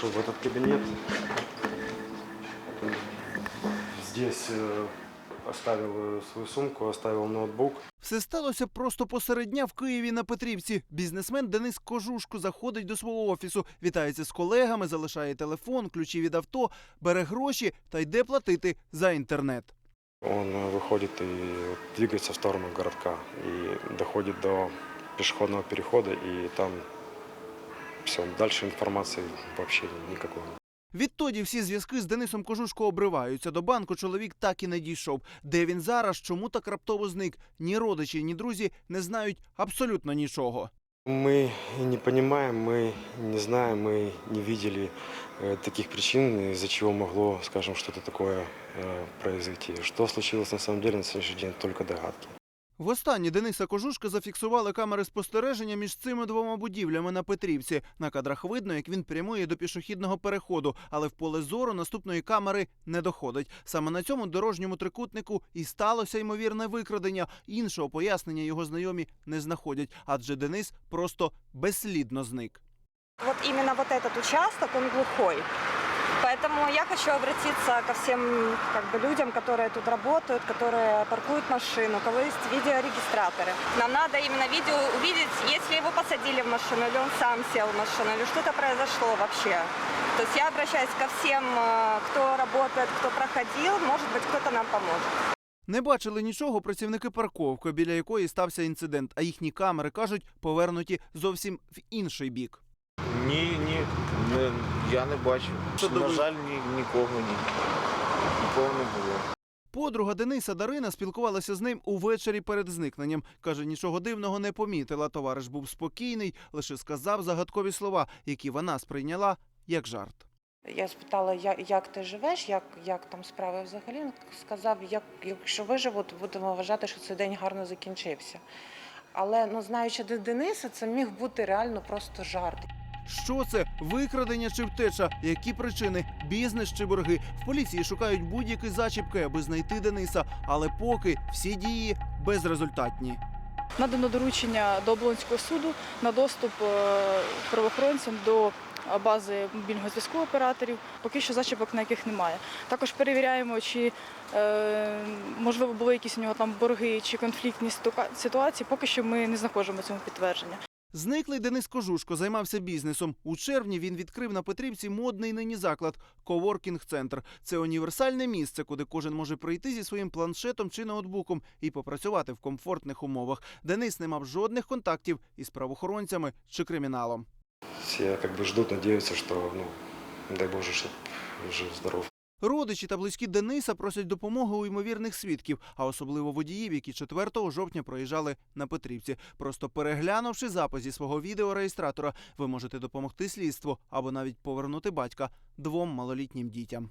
зашел в этот кабинет. Здесь э, оставил э, свою сумку, оставил ноутбук. Все сталося просто посеред дня в Києві на Петрівці. Бізнесмен Денис Кожушко заходить до свого офісу, вітається з колегами, залишає телефон, ключі від авто, бере гроші та йде платити за інтернет. Он э, выходит и вот двигается в сторону городка и доходит до пешеходного перехода, и там все, дальше информации вообще никакой. Відтоді всі зв'язки з Денисом Кожушко обриваються. До банку чоловік так і не дійшов. Де він зараз, чому так раптово зник? Ні родичі, ні друзі не знають абсолютно нічого. Мы не понимаем, мы не знаем, мы не видели э, таких причин, из-за чего могло, скажем, что-то такое э, произойти. Что случилось на самом деле на сегодняшний день, только догадки. Востаннє Дениса Кожушка зафіксували камери спостереження між цими двома будівлями на Петрівці. На кадрах видно, як він прямує до пішохідного переходу, але в поле зору наступної камери не доходить. Саме на цьому дорожньому трикутнику і сталося ймовірне викрадення. Іншого пояснення його знайомі не знаходять, адже Денис просто безслідно зник. Вот именно вот этот участок, он глухой. Поэтому я хочу обратиться ко всем как бы, людям, которые тут работают, которые паркуют машину, у кого есть видеорегистраторы. Нам надо именно видео увидеть, если его посадили в машину, или он сам сел в машину, или что-то произошло вообще. То есть я обращаюсь ко всем, э, кто работает, кто проходил, может быть, кто-то нам поможет. Не бачили нічого працівники парковки, біля якої стався інцидент, а їхні камери кажуть, повернуті зовсім в інший бік. Ні, ні, не, я не бачив. Що На жаль, ні, нікого ні. Нікого не було. Подруга Дениса Дарина спілкувалася з ним увечері перед зникненням. Каже, нічого дивного не помітила. Товариш був спокійний, лише сказав загадкові слова, які вона сприйняла як жарт. Я спитала, як, як ти живеш, як, як там справи взагалі. Він сказав, як, якщо виживу, то будемо вважати, що цей день гарно закінчився. Але ну, знаючи Де- Дениса, це міг бути реально просто жарт. Що це викрадення чи втеча? Які причини? Бізнес чи борги? В поліції шукають будь-які зачіпки, аби знайти Дениса, але поки всі дії безрезультатні. Надано доручення до Оболонського суду на доступ е, правоохоронцям до е, бази мобільного зв'язку операторів. Поки що зачіпок на яких немає. Також перевіряємо, чи е, можливо були якісь у нього там борги чи конфліктні ситуації. Поки що ми не знаходимо цьому підтвердження. Зниклий Денис Кожушко займався бізнесом. У червні він відкрив на Петрівці модний нині заклад Коворкінг-центр. Це універсальне місце, куди кожен може прийти зі своїм планшетом чи ноутбуком і попрацювати в комфортних умовах. Денис не мав жодних контактів із правоохоронцями чи криміналом. Все как бы ждут, надеются, что, ну, дай Боже, чтоб жив, здоров. Родичі та близькі Дениса просять допомоги у ймовірних свідків, а особливо водіїв, які 4 жовтня проїжджали на Петрівці. Просто переглянувши запис зі свого відеореєстратора, ви можете допомогти слідству або навіть повернути батька двом малолітнім дітям.